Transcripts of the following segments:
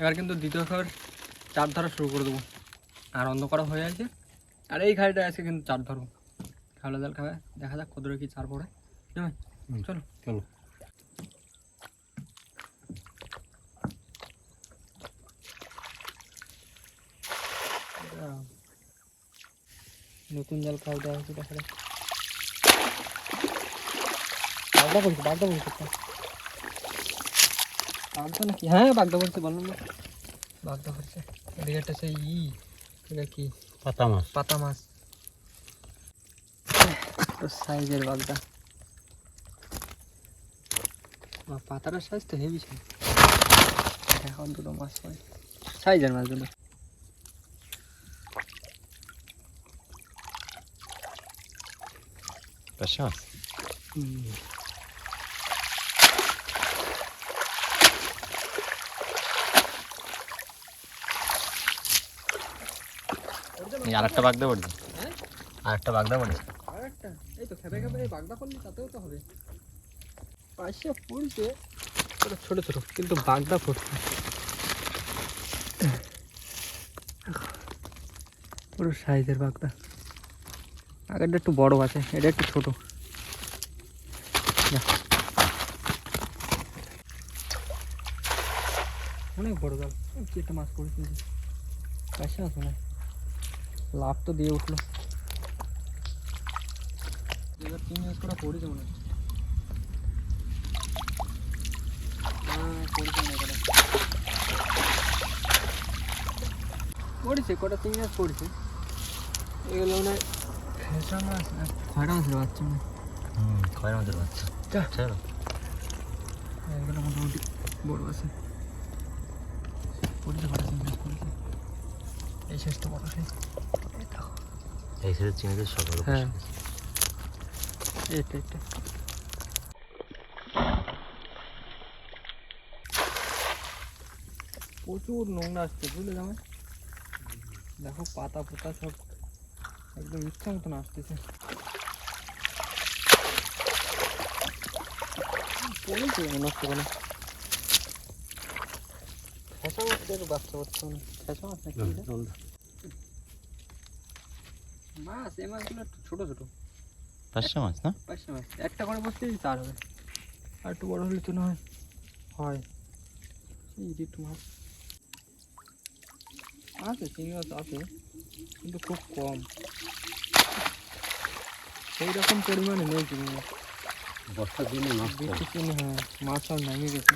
এবার কিন্তু দ্বিতীয় খাবার চার ধরা শুরু করে দেবো। আর অন্ধ করা হয়ে আছে। আর এই খাড়িটা আছে কিন্তু চার ধরবো। খাওয়া জাল খাবে। দেখা যাক কত কি চার পড়ে। চলো। চলো। নতুন জাল খাওয়া দেওয়া হচ্ছে দেখা যাক। বলছে বলছে। বাগদা নাকি? হ্যাঁ বাগদা বলছে বললাম না। বাগদা বলছে এদিকে একটা সেই ই এটা কি? পাতা মাছ। পাতা মাছ। সাইজের বাগদা। পাতাটার সাইজ তো হেভি সাইজ এখন দুটো মাছ পাই সাইজের মাছগুলো পাশা মাছ এই আরেকটা বাগদা পড়ছে হ্যাঁ? আরেকটা বাগদা পড়ছে আর একটা এই তো খেপে খেপে বাগদা করলে, তাতেও তো হবে। পাশে পড়ছে ছোট ছোট, কিন্তু বাগদা পড়ছে পুরো সাইজের বাগদা। আগেরটা একটু বড় আছে, এটা একটু ছোট। অনেক বড় জাল। কি একটা মাছ পড়েছে। মাছ মনে হয়। লাভ তো দিয়ে উঠল। এবার তিন হাজার করে পড়েছে মনে হয়। পড়েছে কটা। তিন হাজার পড়েছে। এগুলো মনে হয় খয়রা মাছের বাচ্চা মনে। হুম খয়ের মধ্যে বাচ্চা। চলো। এগুলো মোটামুটি বড় আছে। পড়েছে কটা তিন হাজার পড়েছে। এই শেষটা বড় এই হ্যাঁ। প্রচুর নোংরা আসছে বুঝলে জামাই? দেখো পাতা পোতা সব একদম ইচ্ছা মতন আসতেছে। পড়েছে নষ্ট করে ফেসা মাছ দেখো বাচ্চা বাচ্চা ফেসা মাছ নাকি মাছ এই মাছগুলো একটু ছোটো ছোটো। পাঁচশো মাছ না? পাঁচশো মাছ। একটা করে বসতেই চার হবে। আর একটু বড় হলে তো না হয়। এই যে একটু মাছ। আছে চিংড়ি মাছ আছে কিন্তু খুব কম। সেই রকম পরিমাণে নেই চিংড়ি মাছ। বর্ষার দিনে মাছ হ্যাঁ মাছ সব নামে গেছে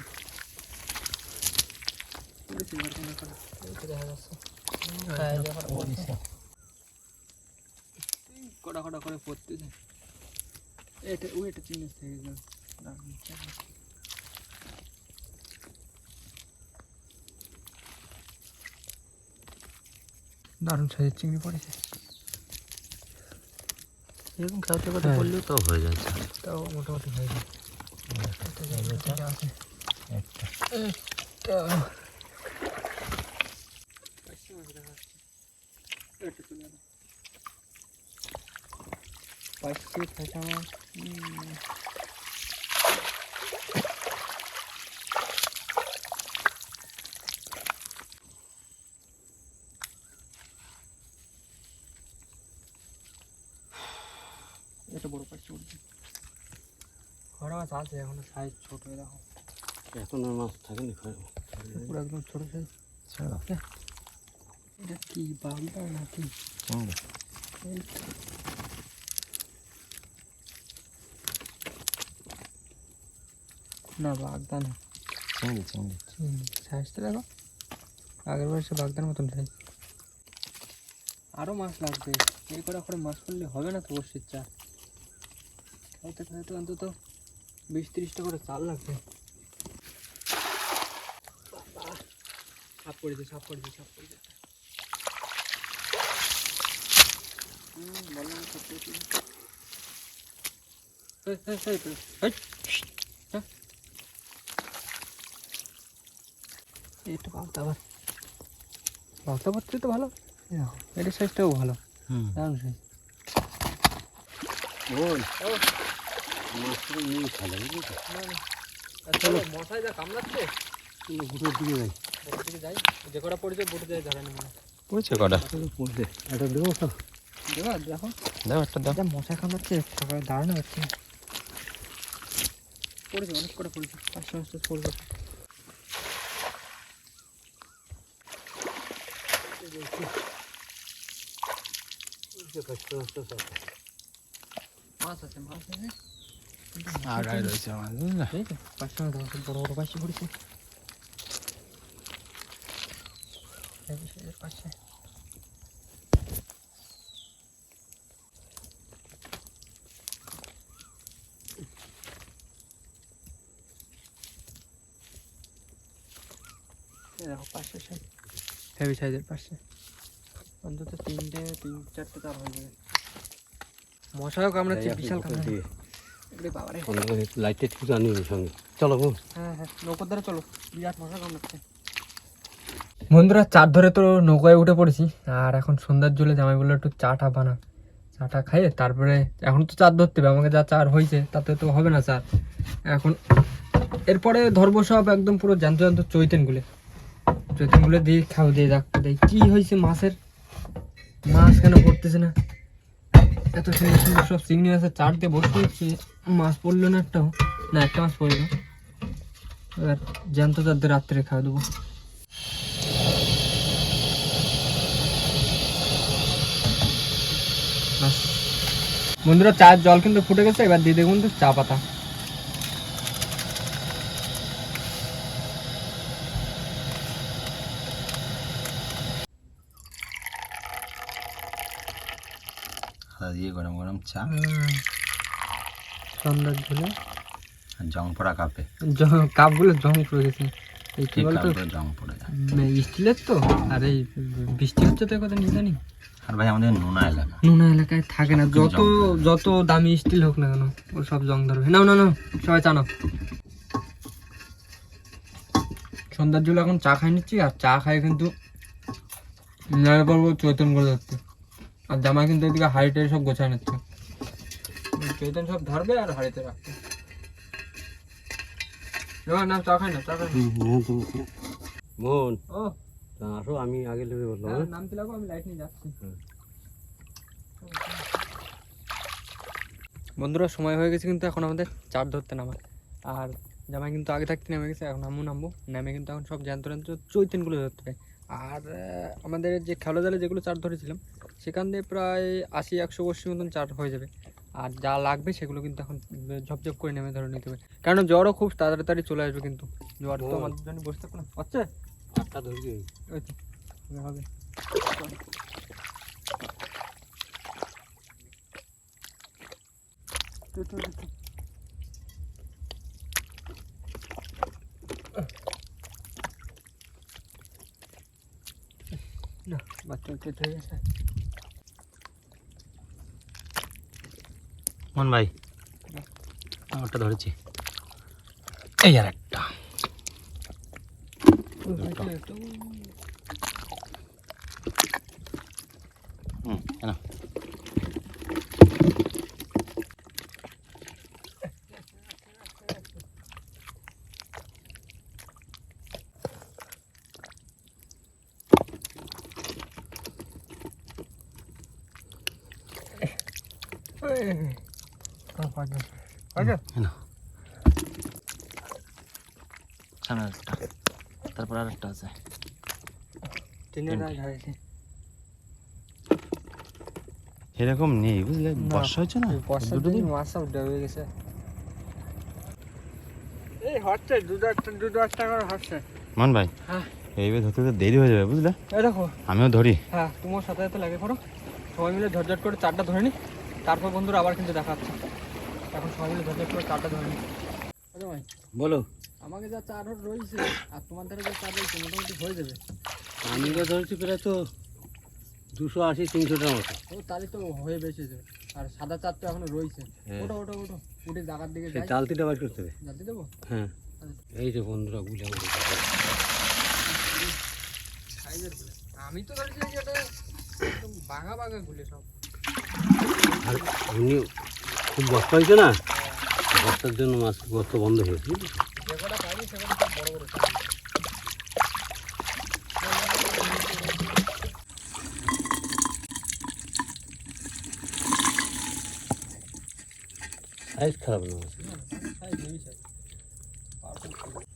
পড়েছে এবার কোনো একটা। এই তো দেখা যাচ্ছে হ্যাঁ, এই যে এখন পড়ছে। এই কটা কটা করে পড়তেছে এটা থেকে দারুণ। সাইজের চিংড়ি পড়েছে। এরকম খাওয়াতে হ্যাঁ। করলেও তাও হয়ে যাচ্ছে। তাও মোটামুটি হয়ে যায়। একটা এটা পাঁচশো মাছ দেখা যাচ্ছে এটা চলে গেল পাঁচশো ছয়শো মাছ উম, এটা বড় পাঁচশো উঠছে খরা মাছ আছে এখন সাইজ ছোট হয়ে দেখো এখন আর মাছ থাকেনি খয়ের পুরো একদম ছোট সাইজ ছাড়া এটা কি বাগদা নাকি চিংড়ি না বাগদা না চিংড়ি। চিংড়ি। সাইজটা দেখো। আগের বয়সে বাগদার মতন সাইজ। আরও মাছ লাগবে। এই করে করে মাছ পড়লে হবে না তো বসির চা? খাইতে খাইতে অন্তত বিশ তিরিশটা করে চাল লাগবে। সাপ সাপ পড়েছে সাপ হুম, বললাম সাপ পড়েছে। এই, এই, এই, এই, এই, শট, হ্যাঁ। এই তো বাগদা আবার। বাগদা পড়তে তো ভালো। এটার সাইজটাও ভালো। দারুণ সাইজ ওই। মাছটা নিয়ে খেলে চলো মশাই যা কামড়াচ্ছে ঘুরের দিকে যাই। বোটের দিকে যাই। যে কটা পড়েছে বোটে যাই ধরে নেব পড়েছে কটা? পড়ছে এটা দেবো তো। দেবা দেখো। দাও একটা দাও। মশা কামড়াচ্ছে সকালে দাঁড়ানো পড়েছে অনেক করে পড়েছে। পাঁচশো পড়বে মাছ আছে মাছ আছে আগায় রয়েছে আমার বুঝলে এই তো পাঁচশো দশ বড় বড় পাশে পড়েছে এই যে এর পাশে এই দেখো পাশে সাইজ হেভি সাইজের পাশে অন্তত তিনটে তিন চারটে তার হয়ে যাবে। মশাও কামড়াচ্ছে বিশাল কামড়াচ্ছে। আনি সঙ্গে চলো গো। হ্যাঁ হ্যাঁ নৌকোর দ্বারা চলো। বিরাট মশা কামড়াচ্ছে। বন্ধুরা চার ধরে তো নৌকায় উঠে পড়েছি আর এখন সন্ধ্যার জলে জামাই বলল একটু চাটা বানা। চাটা খাইয়ে তারপরে এখন তো চার ধরতে হবে আমাকে যা চার হয়েছে তাতে তো হবে না চার এখন এরপরে ধরবো সব একদম পুরো জ্যান্ত জ্যান্ত চৈতেনগুলো। চৈতেনগুলো দিয়ে খাও দিয়ে রাখতে দেয় কি হয়েছে মাছের। মাছ কেন পড়তেছে না? এত সুন্দর সুন্দর সব চিংড়ি মাছের চার দিয়ে বসতে হচ্ছে মাছ পড়ল না একটাও। না, একটা মাছ পড়ল এবার জ্যান্ত তাদের রাত্রে খাওয়া দেবো। বন্ধুরা, চায়ের জল কিন্তু ফুটে গেছে। এবার দিয়ে দেখুন তো চা পাতা। আদা দিয়ে গরম গরম চা। সন্ধ্যার ঝুলে জং পড়া কাপে কাপগুলো জং পড়ে গেছে। এই কি বলতো? জং পড়ে যায়? স্টিলের তো। আর এই বৃষ্টি হচ্ছে তো কথা জানি। আর ভাই আমাদের নোনা এলাকা। নোনা এলাকায় থাকে না। যত যত দামি স্টিল হোক না কেন ও সব জং ধরবে। নাও না না সবাই চা নাও। সন্ধ্যার জন্য এখন চা খাই নিচ্ছি আর চা খাই কিন্তু পড়ব চৈতন করে যাচ্ছে আর জামা কিন্তু এদিকে হাড়িতে সব গোছায় নিচ্ছে। চৈতন সব ধরবে আর হাড়িতে রাখবে। না চা খাই না চা খাই না ও। আসো আমি আগে লেগে বললাম হ্যাঁ, নাম লাগো আমি লাইট নিয়ে যাচ্ছি। বন্ধুরা সময় হয়ে গেছে কিন্তু এখন আমাদের চার ধরতে নামার। আর জামাই কিন্তু আগে থাকতে নেমে গেছে এখন আমিও নামবো। নেমে কিন্তু এখন সব জ্যান্ত চৈতেনগুলো ধরতে হবে আর আমাদের যে খেলো জালে যেগুলো চার ধরেছিলাম সেখান দিয়ে প্রায় আশি একশো বর্ষি মতন চার হয়ে যাবে। আর যা লাগবে সেগুলো কিন্তু এখন ঝপঝপ করে নেমে ধরে নিতে হবে। কারণ জ্বরও খুব তাড়াতাড়ি চলে আসবে কিন্তু। জ্বর তো আমাদের জন্য বসে থাকবে না। আটটা ধরবি। হবে না বাচ্চা গেছে মন ভাই আমারটা ধরেছি। এই আর একটা হুম কেন কেন সামনে একটা এরকম নেই বুঝলে? বর্ষা হচ্ছে না? বর্ষার দুটো দিন দিন? মাছ সব ডুবে গেছে। এই হচ্ছে দুটো একটা দুটো একটা করে হচ্ছে। মন ভাই হ্যাঁ। এইভাবে ধরতে তো দেরি হয়ে যাবে বুঝলে? দেখো। আমিও ধরি। হ্যাঁ তোমার সাথে সাথে লাগে পড়ো। সবাই মিলে ঝটঝট করে চারটা ধরে নি। তারপর বন্ধুরা আবার কিন্তু দেখা হচ্ছে এখন সবাই মিলে ঝটঝট করে চারটা ধরে নি। ভাই বলো। আমাকে যা চার হট রয়েছে আর তোমার ধারে যা চার রয়েছে মোটামুটি হয়ে যাবে। আমি যা ধরেছি প্রায় তো দুশো আশি তিনশোটার মতো। ও তাহলে তো হয়ে আর সাদা চার তো এখনও রয়েছে। হ্যাঁ। ওটা ওটা ওটা উঠে জায়গার দিকে সেই বার করতে হবে। জানতে দেবো? হ্যাঁ। এই যে বন্ধুরা গুলে সাইজের আমি তো ধরেছি এটা একদম বাঘা বাঘা গুলে সব। আর এমনি খুব বস্তা হয়েছে না? বস্তার জন্য মাছ বস্তা বন্ধ হয়েছে?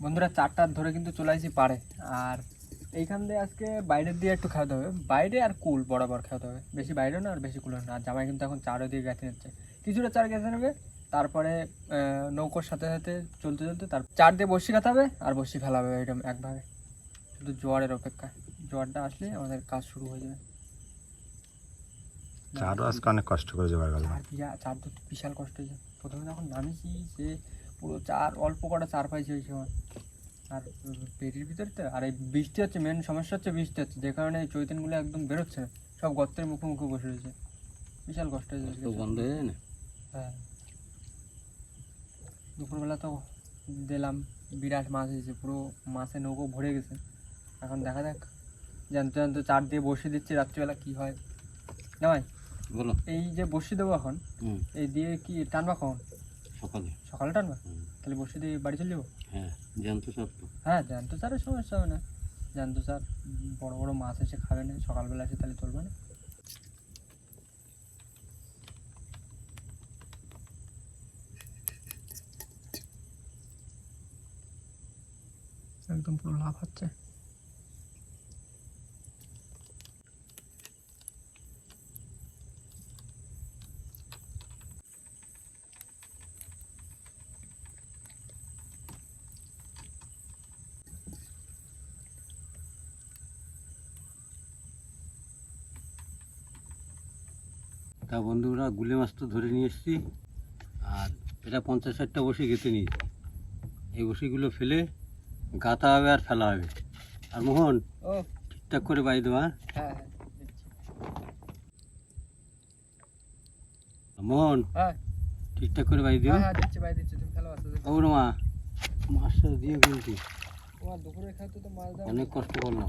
বন্ধুরা চারটার ধরে কিন্তু চলে আসি পারে আর এইখান দিয়ে আজকে বাইরের দিয়ে একটু খাওয়াতে হবে। বাইরে আর কুল বরাবর খাওয়াতে হবে। বেশি বাইরে না আর বেশি কুল না। আর জামাই কিন্তু এখন চারও দিয়ে গেছে নিচ্ছে। কিছুটা চার গেছে নেবে। তারপরে আহ, নৌকোর সাথে সাথে চলতে চলতে তার চার দিয়ে বসি খাতে আর বসি ফেলা হবে এরকম একভাবে শুধু জোয়ারের অপেক্ষা জোয়ারটা আসলে আমাদের কাজ শুরু হয়ে যাবে। চারও আজকে অনেক কষ্ট করে জোগাড় করলাম। চার তো বিশাল কষ্ট হয়েছে প্রথমে যখন নামিয়েছি সে পুরো চার অল্প কটা চার পাইছে ওই সময়। আর পেটির ভিতরে তো আর এই বৃষ্টি হচ্ছে মেন সমস্যা হচ্ছে বৃষ্টি হচ্ছে। যে কারণে এই চৈতনগুলো একদম বেরোচ্ছে না। সব গর্তের মুখে মুখে বসে রয়েছে। বিশাল কষ্ট হয়েছে বন্ধ হয়ে যায় না? হ্যাঁ। দুপুরবেলা তো দিলাম বিরাট মাছ হয়েছে পুরো মাছে নৌকো ভরে গেছে। এখন দেখা যাক জ্যান্ত জ্যান্ত চার দিয়ে বসিয়ে দিচ্ছি রাত্রিবেলা কি হয়। না ভাই বলো। এই যে বসিয়ে দেবো এখন এই দিয়ে কি টানবা কখন? সকালে। সকালে টানবা? তাহলে বসে দিয়ে বাড়ি চলে যাব? হ্যাঁ জ্যান্ত তো। হ্যাঁ জ্যান্ত চারের সমস্যা হবে না। জ্যান্ত চার বড় বড় মাছ এসে খাবে না সকালবেলা এসে তাহলে চলবে না। একদম পুরো লাভ হচ্ছে। তা বন্ধুরা, গুলে মাছ তো ধরে নিয়ে এসেছি। আর এটা পঞ্চাশ ষাটটা বসে গেতে নিয়েছি। এই বসিগুলো ফেলে গাঁথা হবে আর ফেলা হবে। আর মোহন ঠিকঠাক করে বাই দেওয়া হ্যাঁ? হ্যাঁ হ্যাঁ। মোহন ঠিকঠাক করে বাই দিও হ্যাঁ হ্যাঁ? দিচ্ছি ভাই দিচ্ছি তুমি খেলো আস্তে আস্তে ও মা মাছটা দিয়ে কিন্তু অনেক কষ্ট করলাম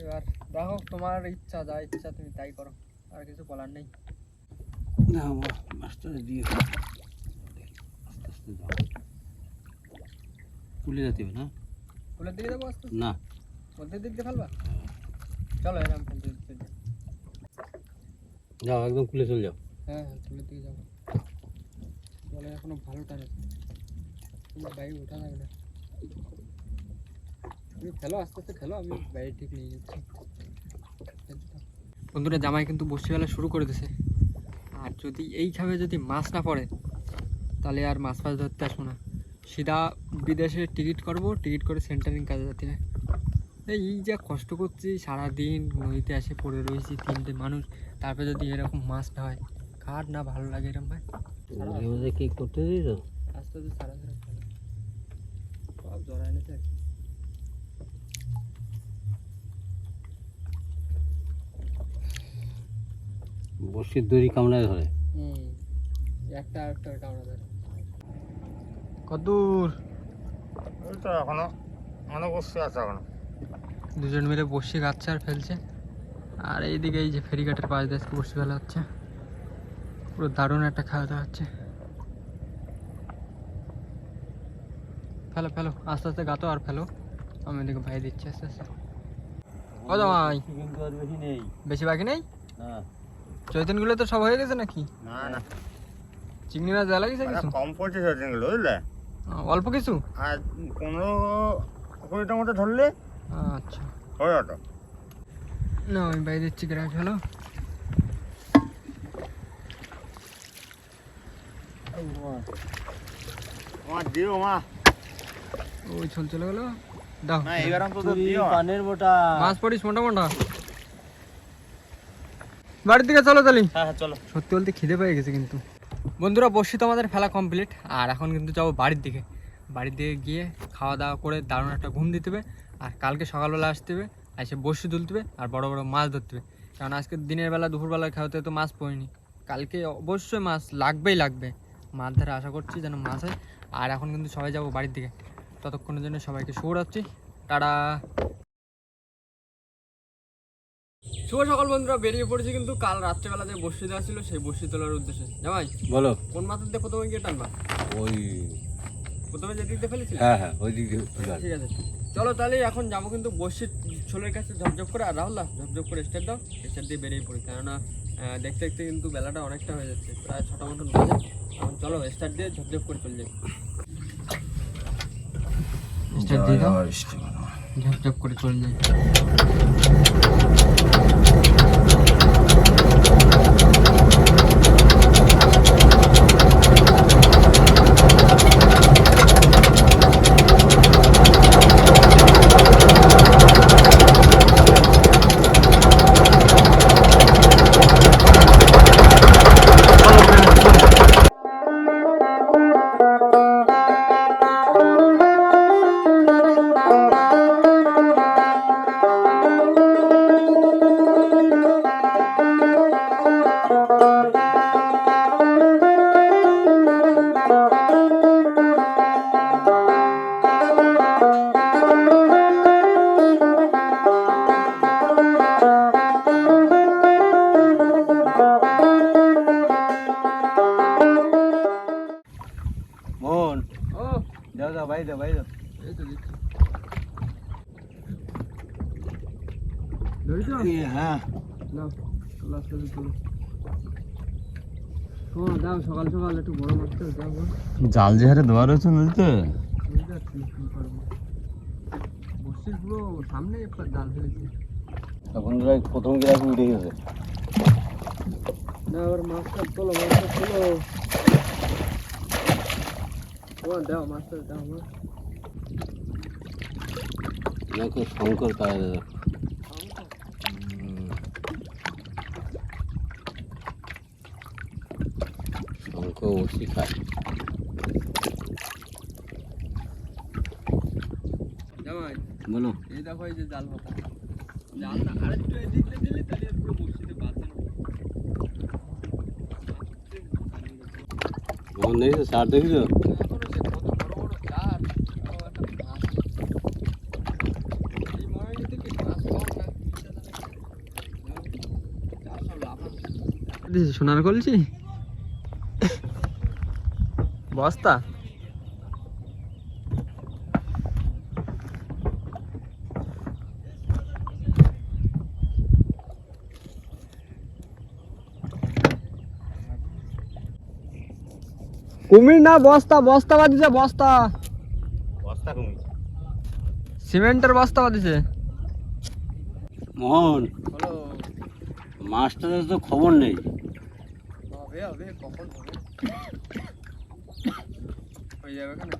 এবার দেখো তোমার ইচ্ছা যা ইচ্ছা তুমি তাই করো। আর কিছু বলার নেই। মাছটা দিয়ে দাও। আস্তে আস্তে দাও। তুলে যেতে হবে না? ফুলের দিকে যাব আস্তে? না। মধ্যের দিক দিয়ে ফেলবা? চলো এরকম। যাও একদম খুলে চলে যাও। হ্যাঁ হ্যাঁ ফুলের দিকে যাব। জলে এখনও ভালো টানে। তোমার বাইরে ওঠা যাবে না তুমি খেলো আস্তে আস্তে খেলো আমি বাইরে ঠিক নিয়ে যাচ্ছি। বন্ধুরা জামাই কিন্তু বসে ফেলা শুরু করে দিছে। আর যদি এইভাবে যদি মাছ না পড়ে তাহলে আর মাছ ফাছ ধরতে আসব না। সিধা বিদেশে টিকিট করব টিকিট করে সেন্টারিং কাজে যেতে হয় এই যা কষ্ট করছি সারাদিন নদীতে এসে পড়ে রয়েছি তিনটে মানুষ তারপরে যদি এরকম মাছ না হয় কার না ভালো লাগে এরকম ভাই? কি করতে দিই তো সারা। বসির দড়ি কামড়ায় ধরে। হুম একটা আর একটা কামড়া ধরে। কদ্দূর। ওই তো এখনও মনে বসে আছে এখনও। দুজন মিলে বসে গাচ্ছে আর ফেলছে। আর এইদিকে এই যে ফেরিঘাটের পাশ দিয়ে বসে ফেলা হচ্ছে। পুরো দারুণ একটা খাওয়া দাওয়া হচ্ছে। ফেলো ফেলো আস্তে আস্তে গাতো আর ফেলো। আমি এদিকে ভাই দিচ্ছি আস্তে আস্তে। কিন্তু আর বেশি নেই বেশি বাকি নেই? চৈতনগুলো তো সব হয়ে গেছে নাকি? না না। চিংড়ি মাছ লাগিয়েছে মানে কম পড়ছে সেদিনগুলো বুঝলে? অল্প কিছু? আর পনেরো কুড়িটা মতো ধরলে আচ্ছা। হয়ে যেত না আমি বাইরে দিচ্ছি গ্রাম ফেলো দিও মা। ওই চল চলে গেলো। দাও। না এবার অন্তত তুই দিও। পানের বোটা। মাছ পড়িস মোটা মোটা। বাড়ির দিকে চলো তালি হ্যাঁ হ্যাঁ চলো। সত্যি বলতে খিদে পেয়ে গেছে কিন্তু। বন্ধুরা বসি তো আমাদের ফেলা কমপ্লিট আর এখন কিন্তু যাব বাড়ির দিকে। বাড়ির দিকে গিয়ে খাওয়া দাওয়া করে দারুণ একটা ঘুম দিতে হবে। আর কালকে সকালবেলা আসতে হবে এসে বসি তুলতে হবে, আর বড় বড় মাছ ধরতে হবে। কারণ আজকে দিনের বেলা, দুপুরবেলা খাওয়াতে তো মাছ পড়িনি। কালকে অবশ্যই মাছ লাগবেই লাগবে। মাছ ধরে আশা করছি যেন মাছ হয়। আর এখন কিন্তু সবাই যাব বাড়ির দিকে। ততক্ষণের জন্য সবাইকে শুভরাত্রি। টাটা! শুভ সকাল বন্ধুরা বেরিয়ে পড়েছি কিন্তু কাল রাত্রেবেলা যে বসি দেওয়া ছিল সেই বসি তোলার উদ্দেশ্যে। জামাই বলো। কোন মাথার দিয়ে প্রথমে গিয়ে টানবা? ওই প্রথমে যে দিক দিয়ে ফেলেছিল? হ্যাঁ হ্যাঁ ওই দিক দিয়ে ঠিক আছে। চলো তাহলে এখন যাব কিন্তু বসির ছোলের কাছে ঝপঝপ করে। আর রাহুল ঝপঝপ করে স্টার্ট দাও। স্টার্ট দিয়ে বেরিয়ে পড়ি। কেননা দেখতে দেখতে কিন্তু বেলাটা অনেকটা হয়ে যাচ্ছে। প্রায় ছটা মতন বাজে। এখন চলো স্টার্ট দিয়ে ঝপঝপ করে চলে যাই। দিয়ে দাও। ঝপঝপ করে চলে যাই। মোহন ও। যাও যাও ভাই যাও ভাই যাও। হ্যাঁ। জাল যে হারে দেওয়া রয়েছে নদীতে? বন্ধুরা প্রথম গ্রাফি উঠে গেছে। না আবার মাছটা তোলো মাছটা তোলো। দাও মাছটা দাও দেখো শঙ্কর পায়ে শঙ্কর ওষি খায় বলো এই দেখো এই যে জাল পাতা জালটা আরেকটু এদিকে দিলে তাহলে পুরো বসিতে বাঁধে না মোহন দেখেছ সার দেখেছ এখনও সে কত বড় বড় জাল তাও একটা মাছ এই ময়ূরী থেকে মাছ কম না জাল সব লাফাচ্ছে সোনার কলছি বস্তা? কুমির না বস্তা? বস্তা বাঁধিছে বস্তা। বস্তা কমি সিমেন্টের বস্তা বাঁধিছে। মোহন মাস্টারের তো খবর নেই। হবে কখন হবে হয়ে যাবে এখানে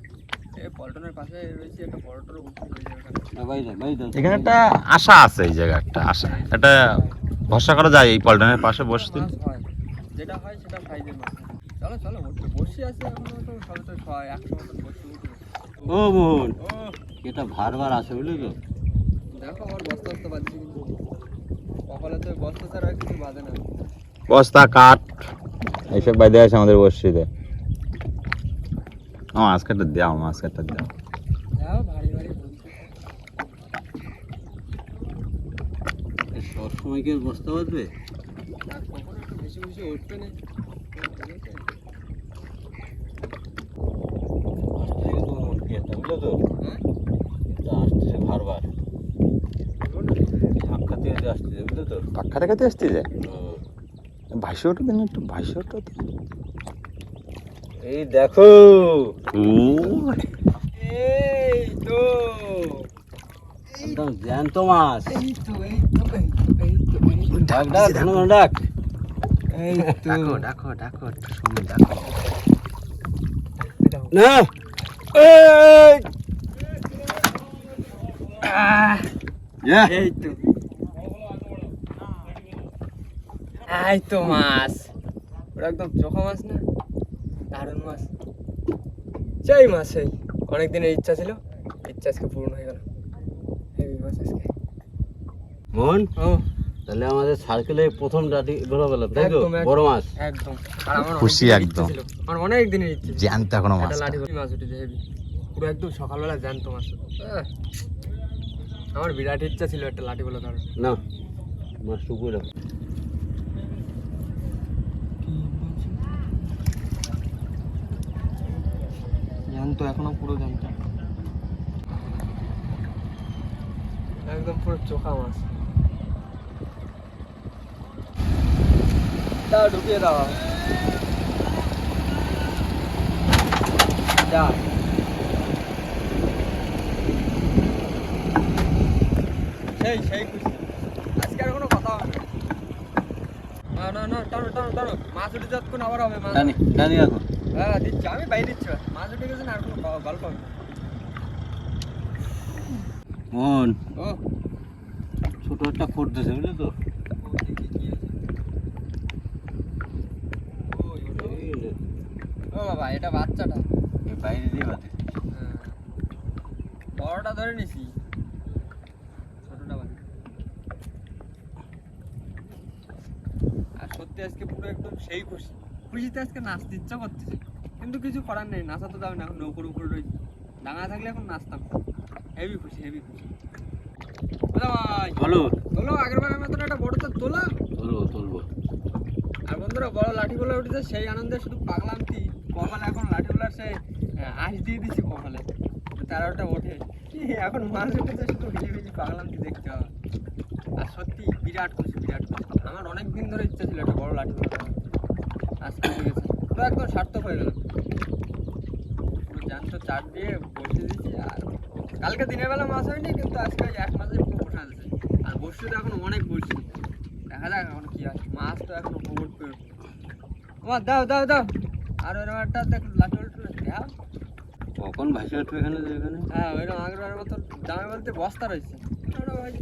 একটা এখানে একটা আশা আছে এই জায়গায় একটা আশা। এটা ভরসা করা যায় এই পল্টনের পাশে বসতে। হয় যেটা হয় সেটা সাইজের চলো চলো বসি আছে ও মোহন এটা ভারবার আছে বুঝলি তো? দেখো আমার বস্তা বস্তা বাঁধছি কিন্তু। কপালে তো বস্তা ছাড়া কিছু বাঁধে না। বস্তা কাঠ। এইসব বাইরে আছে আমাদের বসিতে আমার মাছ কাটটা দাও মাছ কাটটা দাও যাও ভারী ভারী বলছি সব সময় কি আর বস্তা বুঝলো তো? হ্যাঁ দেখাতে আসতে যায়। ওটা দিন একটু ভাইসে ওটা এই দেখো। এই তো। একদম জ্যান্ত মাছ। এই তো এই তো এই তো ডাক ডাক ধনু ডাক। এই তো। ডাকো ডাকো ডাকো শুনি ডাকো। না। এই। এই তো। এই তো মাছ। ওটা একদম চোখা মাছ না? দারুণ মাছ। চাই মাছ এই অনেক দিনের ইচ্ছা ছিল ইচ্ছা আজকে পূর্ণ হয়ে গেল। হেভি মাছ আজকে। মোহন ও। তাহলে আমাদের সার্কেলে প্রথম ধরা পেলাম তাই তো। বড় মাছ। একদম। আর আমার অনেক খুশি দিনের ইচ্ছা একদম। আমার অনেক দিনের ইচ্ছে জ্যান্ত এখনও মাছ একটা লাঠি মাছ উঠেছে হেভি। পুরো একদম সকালবেলা জ্যান্ত মাছ। আমার বিরাট ইচ্ছা ছিল একটা লাঠি বলে ধরো না মাছ টুকুই জ্যান্ত এখনও পুরো জ্যান্ত একদম পুরো চোখা মাছ। দাও ঢুকিয়ে দাও। মজা সেই সেই খুশি। আজকে আর কোনো কথা হবে না। না না টানো টানো টানো। মাছ উঠে যতক্ষণ আবার হবে মাছ। টানি টানি এখন। হ্যাঁ দিচ্ছি? আমি বাইরে দিচ্ছি মাছ উঠে গেছে না আর কোনো গল্প ও। ছোট একটা ফোট দিয়েছে বুঝলি তো? ও, বাবা এটা বাচ্চাটা। বাইরে দিয়ে বাদে। হ্যাঁ। বড়টা ধরে নিছি। ছোটটা বাদ। আর সত্যি আজকে পুরো একদম সেই খুশি। খুশিতে আজকে নাচতে ইচ্ছা করতেছে। কিন্তু কিছু করার নেই নাচা তো যাবে না এখন নৌকোর উপরে রয়েছি ডাঙা থাকলে এখন নাচতাম। হেভি খুশি হেভি খুশি। ভাই! বলো। তোলো আগের বারের একটা বড় তো তোলা। তুলবো তুলবো। আর বন্ধুরা বড় লাঠিগুলো উঠেছে সেই আনন্দে শুধু পাগলাম কি কপালে এখন লাঠিগুলার সেই আঁশ দিয়ে দিচ্ছি কপালে। তারা ওটা ওঠে এখন মাছ উঠেছে শুধু হিলি হিলি পাগলাম কি দেখতে হবে। আর সত্যি বিরাট খুশি বিরাট খুশি। আমার অনেক দিন ধরে ইচ্ছা ছিল একটা বড় লাঠি। আজকে গেছে। পুরো একদম সার্থক হয়ে গেল। পুরো জ্যান্ত চার দিয়ে বসে দিচ্ছি আর কালকে দিনের বেলা মাছ হয়নি কিন্তু আজকে এক মাসে পুরো বসে আর বসছে তো এখন অনেক বসছি দেখা যাক এখন কি হয়। মাছ তো এখন উপভোগ করে আমার দাও দাও দাও। আর ওরকম একটা দেখ লাঠি উল্টে দাও কখন ভাসে উঠবে এখানে এখানে? হ্যাঁ ওইরকম আগের মতো দামে বলতে বস্তা রয়েছে।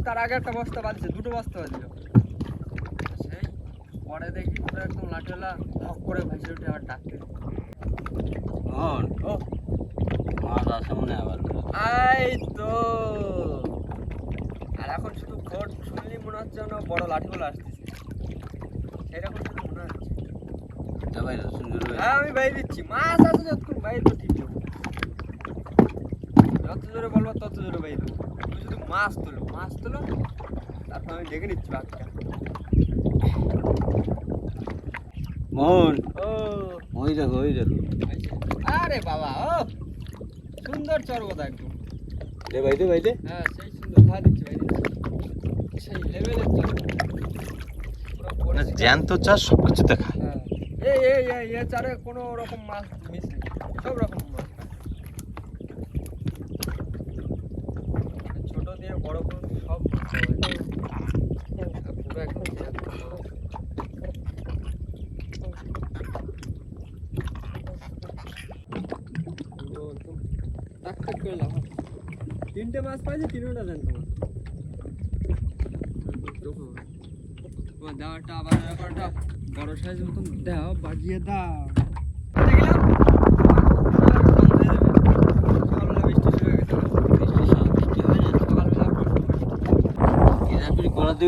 তার আগে একটা বস্তা বাঁধছে দুটো বস্তা বাঁধছিল। সেই পরে দেখি পুরো একদম লাঠিওয়ালা হক করে ভাসে উঠে আবার ডাকতে। মাছ আসে মনে আবার। এই তো। আর এখন শুধু খোট শুনলি মনে হচ্ছে যেন বড় লাঠিগুলো আসতেছে। সেরকম শুধু মনে হচ্ছে। হয়ে আমি বাইরে দিচ্ছি। মাছ আছে যতক্ষণ বাইরে তো ঠিক যত জোরে বলব তত জোরে বাইরে দেবো। তুমি শুধু মাছ তোলো মাছ তোলো তারপর আমি দেখে নিচ্ছি বাকিটা মোহন ও। ওই দেখো ওই দেখো। আরে বাবা ও। সুন্দর চর্বতা একদম। দে বাইরে বাইরে হ্যাঁ সেই সুন্দর ভা দিচ্ছি দিচ্ছি। সেই লেভেলের চর্বতা। মানে জ্যান্ত চাষ সব কিছু দেখা হ্যাঁ। এই এই এই এ চারে কোনো রকম মাছ মিস নেই সব রকম মাছ ছোট দিয়ে বড় করুন সব করতে হবে আর পুরো একদম জ্যান্ত। পুরো একদম টাক টাক করে লাফা। পাইছে তিনটা দেন তোমার। তোমার দেওয়াটা আবার ব্যাপারটা বড় সাইজ মতন দাও হয়ে হয়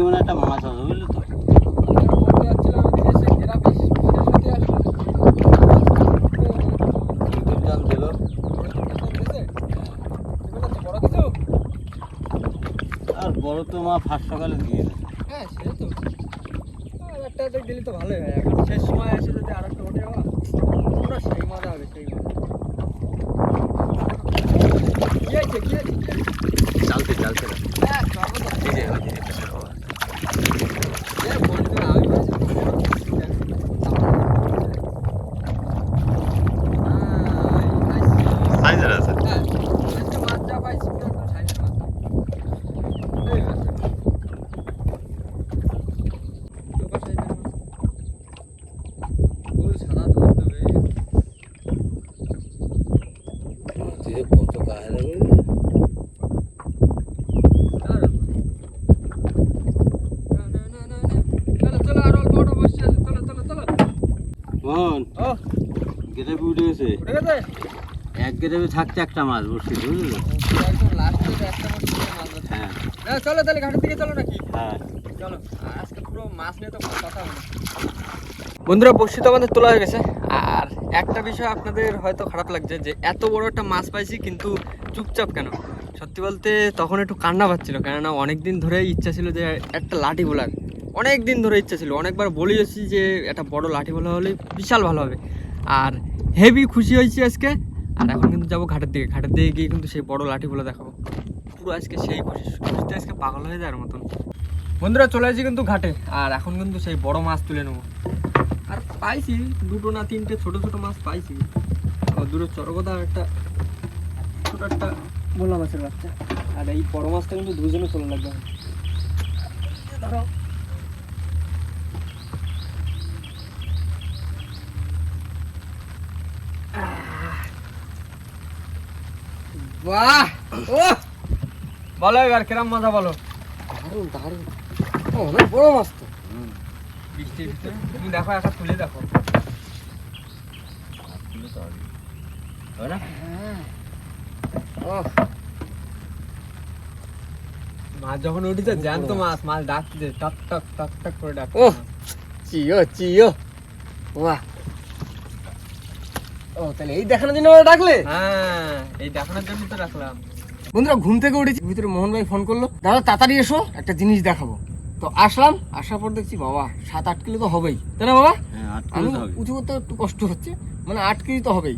মানে একটা মাছ আছে বুঝলি তো বলতে যাচ্ছিলাম ওদিকে এসে গ্রামে শেষ হতে আসলো। দুধ জাল দিল বড় চিংড়ি সব দিছে? এগুলো তো বড় কিছু? আর বড় তো মা ফার্স্ট সকালে দিয়ে হ্যাঁ সে তো। একটা একটা দিলে তো ভালোই হয় এখন শেষ সময় এসে যদি আর একটা ওঠে বাবা পুরো সেই মজা হবে সেই মজা কি আছে কি আছে কি আছে? চালতে চালতে হ্যাঁ চলো তো। এই যে ওই যে পেছনে বাবা। এ বন্ধুরা, আমি বলছি, আহ, এই nice। সাইজের আছে হ্যাঁ, আজকে মাছ যা পাইছি, পুরো একদম size এর মাছ। এই মাছ। চোখা size এর মাছ। ফুল সাদা ধবধবে। তুই কত কাহিনী বুঝলি দারুণ মাছ। না, না, না, না, না। চলো, চলো, আর অল্প অল্প বসে আছে। চলো, চলো, চলো। মোহন ও, গেটাপি উঠে গেছে উঠে গেছে? থাকছে একটা মাছ বসছি বুঝলি। হ্যাঁ। হ্যাঁ, চলো তাহলে ঘাটের দিকে চলো নাকি? হ্যাঁ। চলো আর আজকে পুরো মাছ নিয়ে তো কথা হবে বন্ধুরা বসি তো আমাদের তোলা হয়ে গেছে আর একটা বিষয় আপনাদের হয়তো খারাপ লাগছে যে এত বড় একটা মাছ পাইছি কিন্তু চুপচাপ কেন? সত্যি বলতে তখন একটু কান্না পাচ্ছিল কেননা অনেক দিন ধরে ইচ্ছা ছিল যে একটা লাঠি বোলার অনেক দিন ধরে ইচ্ছা ছিল অনেকবার বলে এসেছি যে একটা বড় লাঠি ভোলা হলে বিশাল ভালো হবে। আর হেভি খুশি হয়েছি আজকে। আর এখন কিন্তু যাব ঘাটের দিকে। ঘাটের দিকে গিয়ে কিন্তু সেই বড় লাঠিগুলো দেখাবো। পুরো আজকে সেই খুশি খুশিতে আজকে পাগল হয়ে যাওয়ার মতন। বন্ধুরা চলে আসি কিন্তু ঘাটে। আর এখন কিন্তু সেই বড় মাছ তুলে নেব। আর পাইছি দুটো না তিনটে ছোট ছোট মাছ পাইছি। দুটো চরকদা একটা ছোট একটা ভোলা মাছের বাচ্চা। আর এই বড় মাছটা কিন্তু দুজনে চলে লাগবে। দাঁড়াও বাহ ও বলো এবার কিরম মজা বলো? দারুণ দারুণ। অনেক বড় মাছ তো। বৃষ্টির ভিতরে। তুমি দেখো একটা তুলে দেখো। ওহ। মাছ যখন উঠেছে জ্যান্ত মাছ মাছ। ডাকছে টক টক টক টক করে ডাক ও চিও চিও বাহ। ও তাহলে এই দেখানোর জন্য ওরা ডাকলে? হ্যাঁ এই দেখানোর জন্য তো রাখলাম। বন্ধুরা ঘুম থেকে উঠেছি ভিতরে মোহন ভাই ফোন করল। দাদা তাড়াতাড়ি এসো একটা জিনিস দেখাবো। তো আসলাম আসার পর দেখছি বাবা সাত আট কিলো তো হবেই। তাই না বাবা? হ্যাঁ আমি উঁচু করতে একটু কষ্ট হচ্ছে। মানে আট কেজি তো হবেই।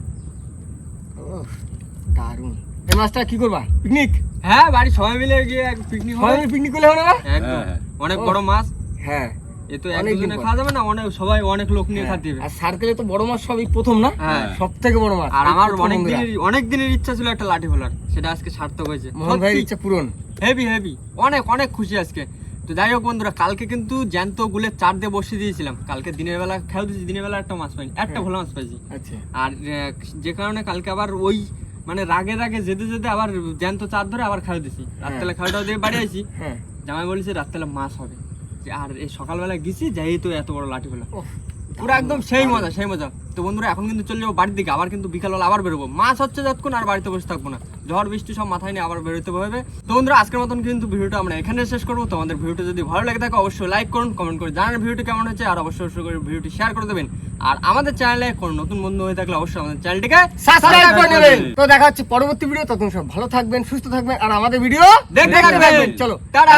দারুণ। এই মাছটা কি করবা? পিকনিক হ্যাঁ বাড়ি সবাই মিলে গিয়ে পিকনিক সবাই হবে। পিকনিক করলে হবে না একদম। হ্যাঁ, হ্যাঁ। অনেক বড় মাছ। হ্যাঁ। এ তো একজনে খাওয়া যাবে না অনেক সবাই অনেক লোক নিয়ে খাতে আর সার্কেলে তো বড় মাছ সবই প্রথম না? হ্যাঁ। সব থেকে বড় মাছ আর আমার অনেক দিনের অনেক দিনের ইচ্ছা ছিল একটা লাঠি ফেলার সেটা আজকে সার্থক হয়েছে। মোহন ভাইয়ের ইচ্ছা পূরণ। হেভি হেভি অনেক অনেক খুশি আজকে। তো যাই হোক বন্ধুরা কালকে কিন্তু জ্যান্ত গুলে চার দিয়ে বসিয়ে দিয়েছিলাম। কালকে দিনের বেলা খেয়াল দিয়েছি দিনের বেলা একটা মাছ পাইনি একটা হ্যাঁ। ভোলা মাছ পাইছি। আচ্ছা। আর যে কারণে কালকে আবার ওই মানে রাগে রাগে যেতে যেতে আবার জ্যান্ত চার ধরে আবার খাওয়া দিছি রাত্রেলা খাওয়াটা দিয়ে বাড়ি আইছি। হ্যাঁ। জামাই বলেছে রাত্রেলা মাছ হবে। আর এই সকালবেলা গেছি যাই তো এত বড় লাঠি হলো। পুরো একদম সেই মজা সেই মজা। তো বন্ধুরা এখন কিন্তু চলে যাব বাড়ির দিকে আবার কিন্তু বিকালবেলা আবার বেরোবো। মাছ হচ্ছে যতক্ষণ আর বাড়িতে বসে থাকব না। ঝড় বৃষ্টি সব মাথায় নিয়ে আবার বেরোতে হবে। তো বন্ধুরা আজকের মতন কিন্তু ভিডিওটা আমরা এখানে শেষ করব। তোমাদের ভিডিওটা যদি ভালো লাগে থাকে অবশ্যই লাইক করুন কমেন্ট করে জানান ভিডিওটি কেমন হচ্ছে আর অবশ্যই অবশ্যই করে ভিডিওটি শেয়ার করে দেবেন। আর আমাদের চ্যানেলে কোনো নতুন বন্ধু হয়ে থাকলে অবশ্যই আমাদের চ্যানেলটিকে সাবস্ক্রাইব করে নেবেন। তো দেখা হচ্ছে পরবর্তী ভিডিও ততক্ষণ সব ভালো থাকবেন সুস্থ থাকবেন আর আমাদের ভিডিও দেখতে থাকবেন। চলো টাটা